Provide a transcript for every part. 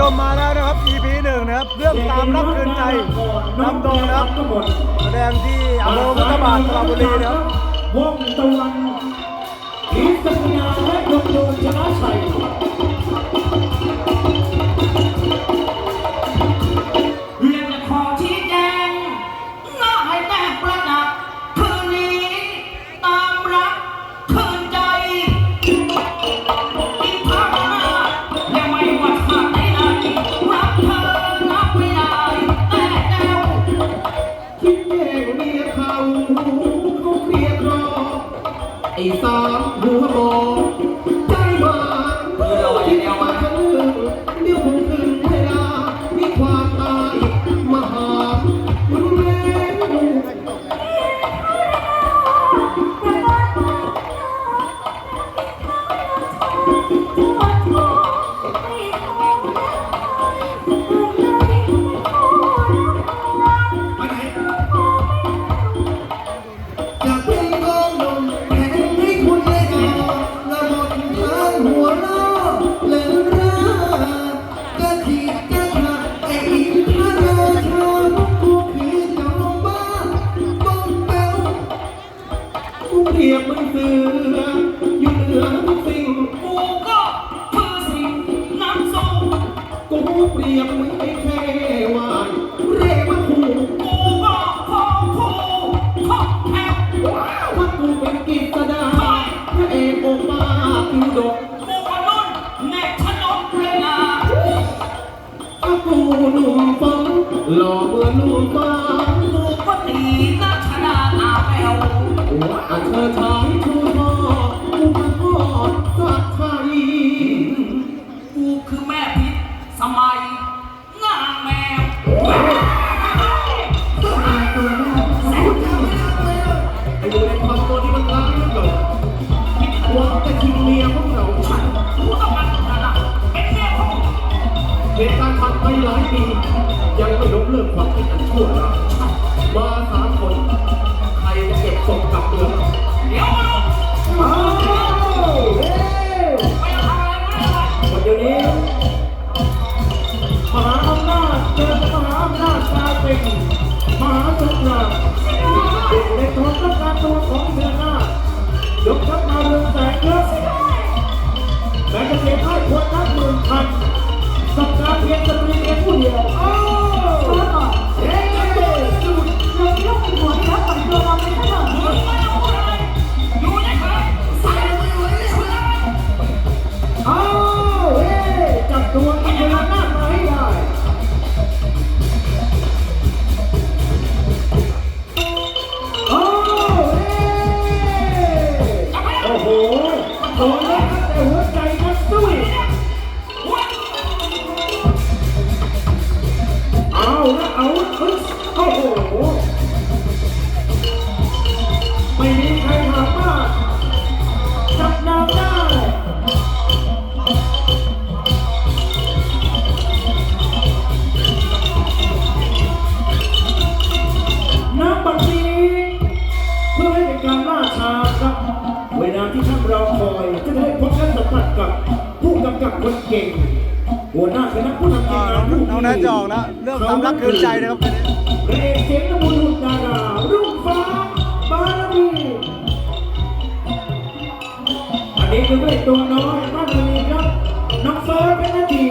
ชมมาแล้วนะครับ EP หนึ่งนะครับ เรื่องตามรับคืนใจนำตรงนะครับแสดงที่อำเภอพุทธบาทสระบุรีนะครับวงตะวันอิสระยาและยงโยนชนะชัย ไอ้สามหัวโบ หล่อเหมือนลูกบ้าลูก็ตีนักชนะอาแปวว่าเธอทำ เหตุการณ์ผ่านไปหลายปียังไม่ยกเลิกความคิดอันชั่วร้ายมาสามคน ใครจะเก็บศพกลับเมืองเดี๋ยว เดาห์เพียงสตรีเพียงผู้เดียว ณบัดนี้เพื่อให้เป็นการล่าช้าครับ เวลาที่ท่านรอคอยจะได้พบและสัมผัสกับผู้กำกับคนเก่ง หัวหน้าคณะผู้นำทีอ่ามงานผู้น้องน้าจะออกนะเรื่องตามรักคืนใจนะครับพระเอกเสียงละมุนหุ่นดารารุ่ง อันนี้คือพระเอกตัวน้อยมากเลยครับน้องเฟิร์สเป็นนาที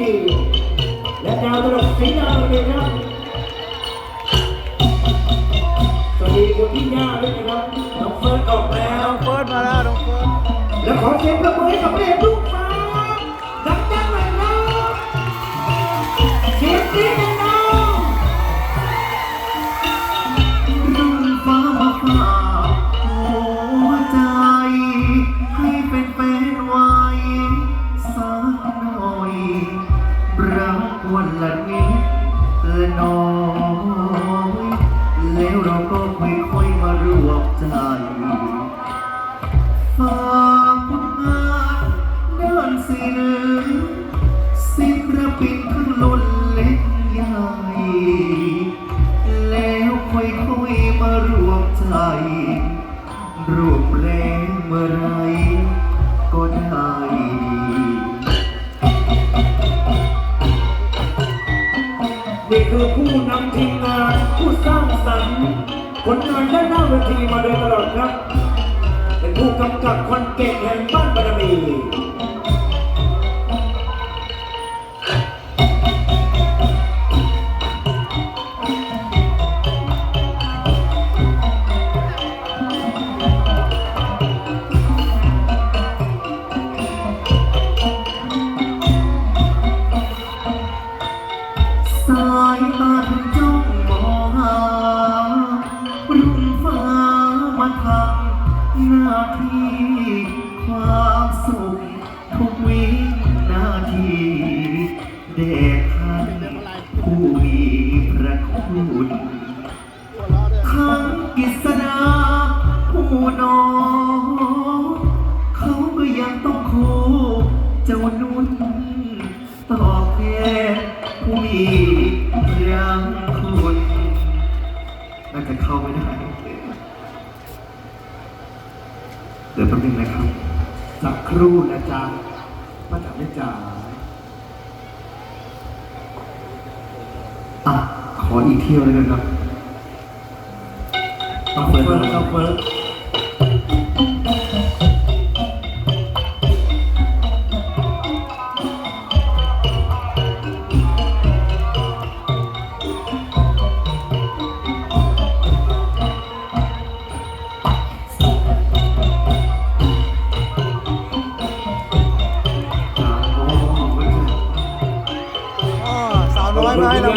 และดาวตลกสีดาวเลยครับสวัสดีคุณพี่ย่าด้วยนะครับน้องเฟิร์สออกแล้วน้องเฟิร์สมาแล้วน้องเฟิร์สและขอเสียงประมือให้กับพระเอก ละนิดละน้อยแล้วเราก็ค่อยๆมารวบใจฝา คือผู้นำทีมงานผู้สร้างสรรค์ผลงานด้านหน้าเวทีมาโดยตลอดครับ เป็นผู้กำกับคนเก่งแห่งบ้านบารมี ความสุขทุกวินาทีเด็ก จ๊ะป้าจ๋าแม่จ๋าอะขออีกเที่ยวเลยนะครับต้องเฟิร์สต้องเฟิร์ส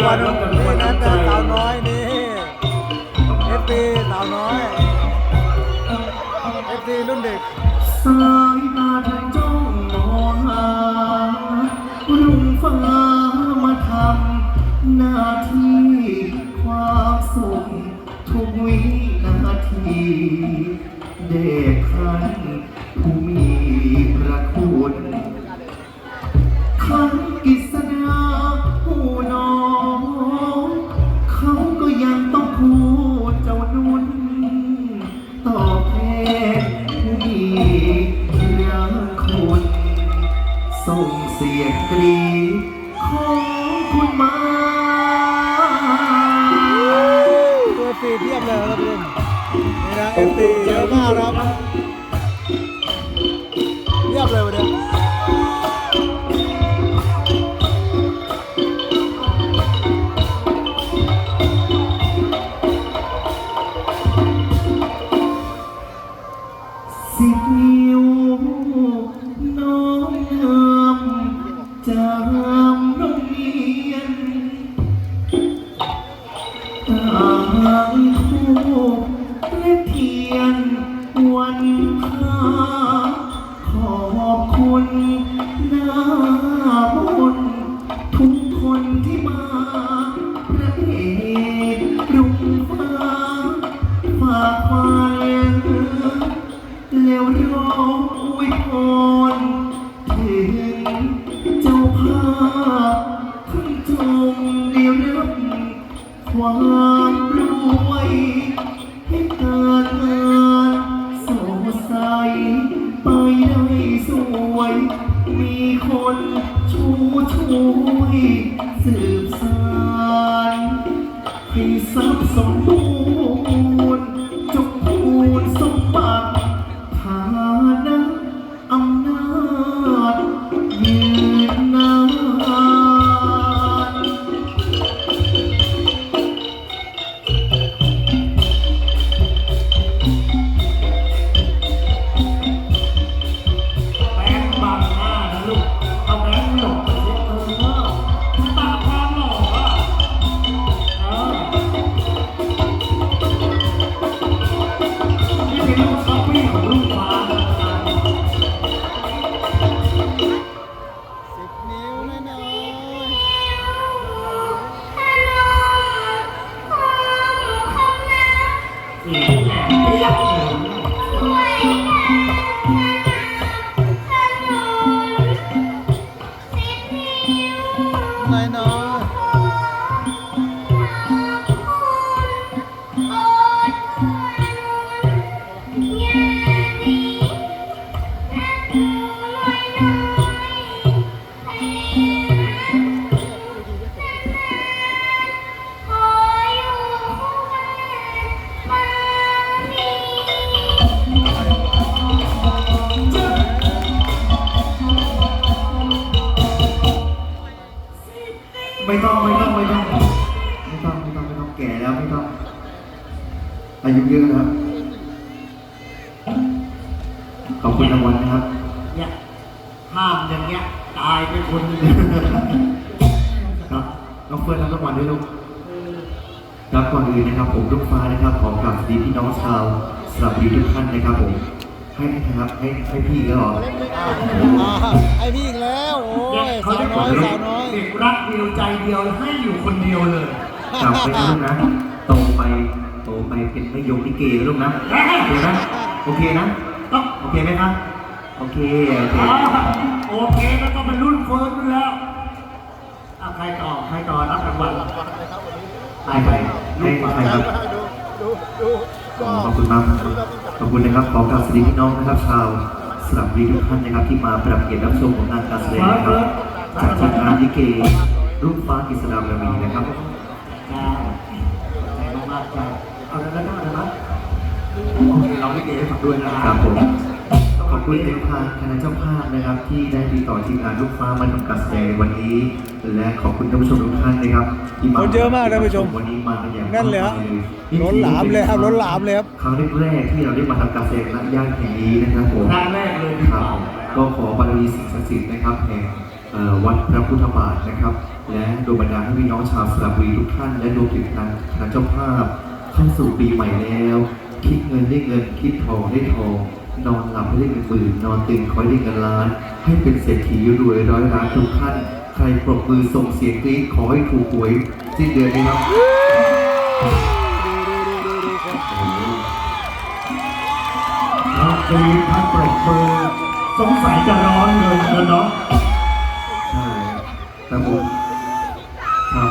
วัลนี่นะนะสาวน้อยนี่เอฟซีสาวน้อยเอฟซีรุ่นเด็กสายตาเธอจ้องมองหารุ่งฟ้ามาทำหน้าที่ความสุขทุกวินาที สียงกรีดของคุณมา ตัวซีเทียบเลยครับคุณนี่นะเอฟซีเยอะมากครับเทียบเลยวันนี้สิบนิ้ว ค Yeah. ไม่ต้องไม่ต้องไม่ต้อง ไม่ต้องไม่ต้องไม่ต้องแก่แล้วไม่ต้องอายุเยอะนะครับขอบคุณรางวัลนะครับ เนี่ยห้ามอย่างเงี้ยตายไปคนหนึงครับน้องเฟิร์นรับรางวัลด้วยลูกครับก่อนอื่นนะครับ ผมลูกฟ้านะครับขอกราบสวัสดีพี่น้องชาวสระบุรีทุกท่านนะครับผมให้นะครับให้ให้พี่ก็หรออ่าไอพี่อีกแล้วโอ้ ยสาวน้อยสาวน้อยเด็กรักเดียวใจเดียวให้อยู่คนเดียวเลยกลับไปนะลูกนะโตไปโตไปเป็นไม่ยกลิเกแล้วลูกนะโอเคนะโอเคนะต้องโอเคไหมครับโอเคโอเคอ่าโอเคแล้วก็เป็นรุ่นเฟิร์สไปแล้วอะใครต่อใครต่อรับรางวัลไปไปให้ใครครับดูดูดูอ๋อขอบคุณมากขอบคุณนะครับขอกราบสวัสดีพี่น้องนะครับชาว สำหรับวีทุกท่านนะครับที่มาปรับเกียรติรับชมของงานการแสดงนะครับจากทีมงานลิเกรุ่งฟ้ากิษดาบารมีนะครับมากๆจ้าเอาแล้วแล้วได้ไหมโอเคราไม่เกให้ฝักด้วยนะครับผมขอบคุณทางางคณะเจ้าภาพนะครับ ที่ได้ติดต่อทีมงานลูกฟ้ามาทำการแสดงวันนี้ และขอบคุณท่านผู้ชมทุกท่านนะครับที่มาคนเยอะมากท่านผู้ชมวันนี้มากันอย่างนั่นเลยฮะมากมล้นหลามเลยครับล้นหลามเลยครับครั้งแรกๆที่เราได้มาทำการแสดงณย่านแห่งนี้นะครับผมครั้งแรกเลยดีคกรับว่าก็ขอบารมีสิ่งศักดิ์สิทธิ์นะครับแห่งเอ่อวัดพระพุทธบาทนะครับ และดวงบันดาลให้พี่น้องชาวสระบุรีทุกท่าน และรวมถึงทางคณะเจ้าภาพเข้าสู่ปีใหม่แล้ว คิดเงินได้เงินคิดทองได้ทองนอนหลับให้ได้เงินหมื่นนอนตื่นคอยได้เงินล้าน ให้เป็นเศรษฐีรวยร้อยล้านทุกท่าน ใครปรบมือส่งเสียงกรี๊ดขอให้ถูกหวยสิ้นเดือนนี้ครับน้องกรีดท่านปรบมือสงสัยจะร้อนเลยนะเนาะใช่แต่ผมครับ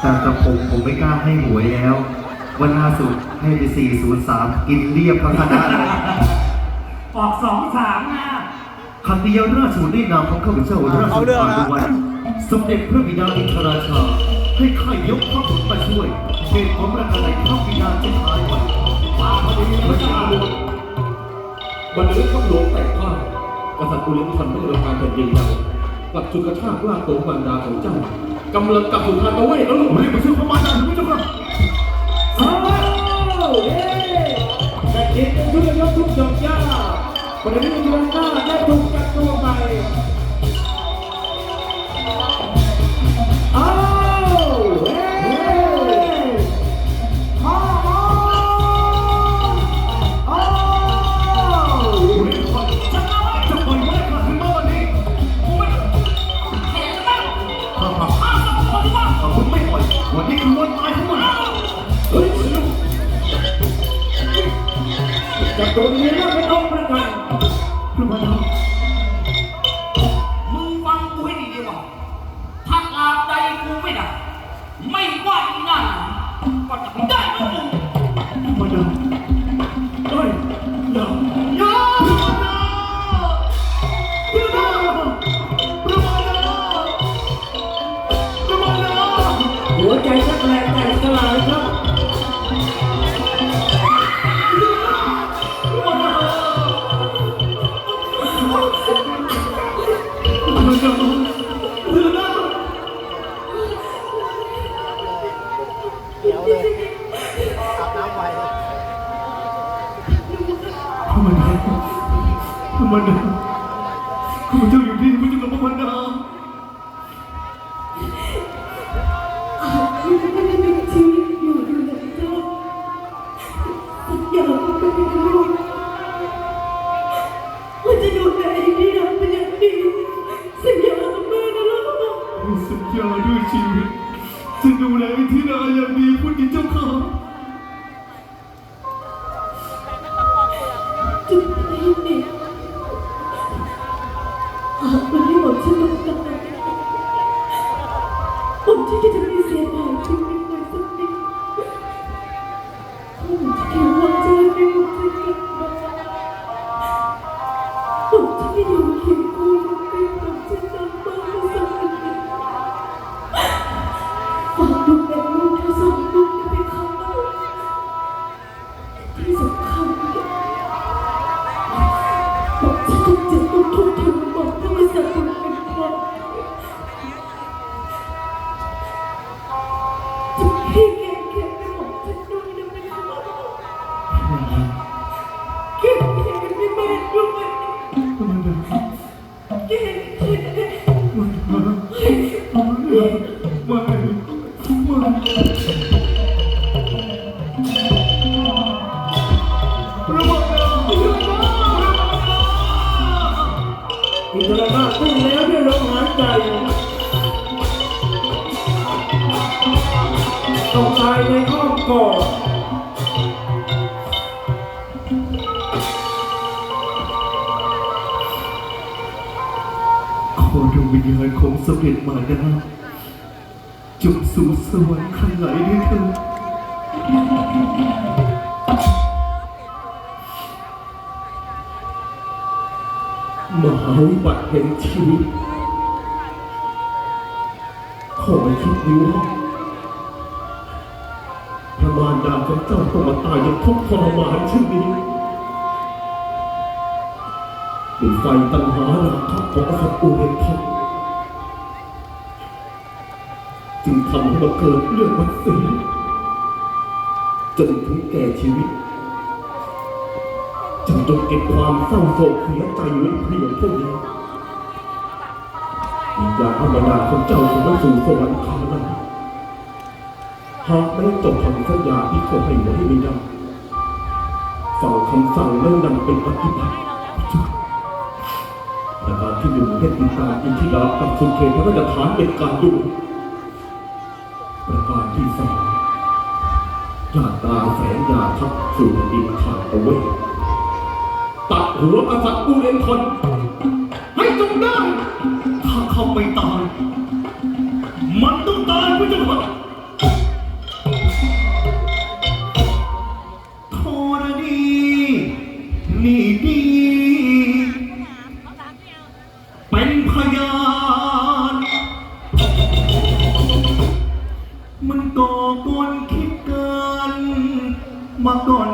แต่แต่ผมผมไม่กล้าให้หวยแล้ว วันล่าสุดให้ไป 403 กินเรียบทั้งคณะเลยออกสองสามนะคำเดียวราชบุตรได้นามของข้าพเจ้าราชเอาบุเรื่ตองรนะวัน สมเด็จพระบิดาอินทราชา ให้ข้ายกพระผลมาช่วยเหตุผลประการใดพระบิดาจะหายไปมาพอดีพระเจ้าลวงบรรลือข้าหลวงแต่ข้ากษัตริย์กุลิมทันธ์ไม่ได้รับการแผ่นดินเรากลับจุกระชากลากตัวมันดาของเจ้ากำลังกลับสู่ทางตะเวนแล้วลูกรีบมาช่วยพระมารดาถึงพระเจ้าค่ะอ้าวเย้แต่เด็กทุกยกทุกดอกย่าวันนี้เดือนหน้าได้ถูกจัดตัวให พระมาดาพระมาดาข้าพเหากวันนี้ผมฉั ให้ กอดขอดวงวิญญาณของสมเด็จมาดาจงสู่สวรรค์ข้างไหนด้วยเถิดมหาวิบัติแห่งชีวิตขอให้คิดดูว่า เจ้าต้องมาตายอย่างทุกข์ทรมานเช่นนี้เป็นไฟตัณหาราคะของกษัตริย์อุเรนทัจึงทำให้มาเกิดเรื่องวัดสีจนถึงแก่ชีวิตจึงต้องเก็บความเศร้าโศกเสียใจไว้เพียงเท่านี้วิญญาณธรรมดาของเจ้าคงไม่สู่สวรรค์คานั้น หากไม่จบคำสัญญาที่เขาให้ไว้ไม่ได้ฟังคำสั่งแล้วนำเป็นปฏิบัติประการที่หนึ่งให้ติดตาอินทิรากับสุนเขตพระราชฐานเป็นการด่วนประการที่สองญาตาแสงยาทัพสู่แผ่นดินขาดเอาไว้ตัดหัวกษัตริย์อูเรนทนให้จงได้ ถ้าเขาไม่ตายมันต้องตายพระเจ้าค่ะธ มาก่อน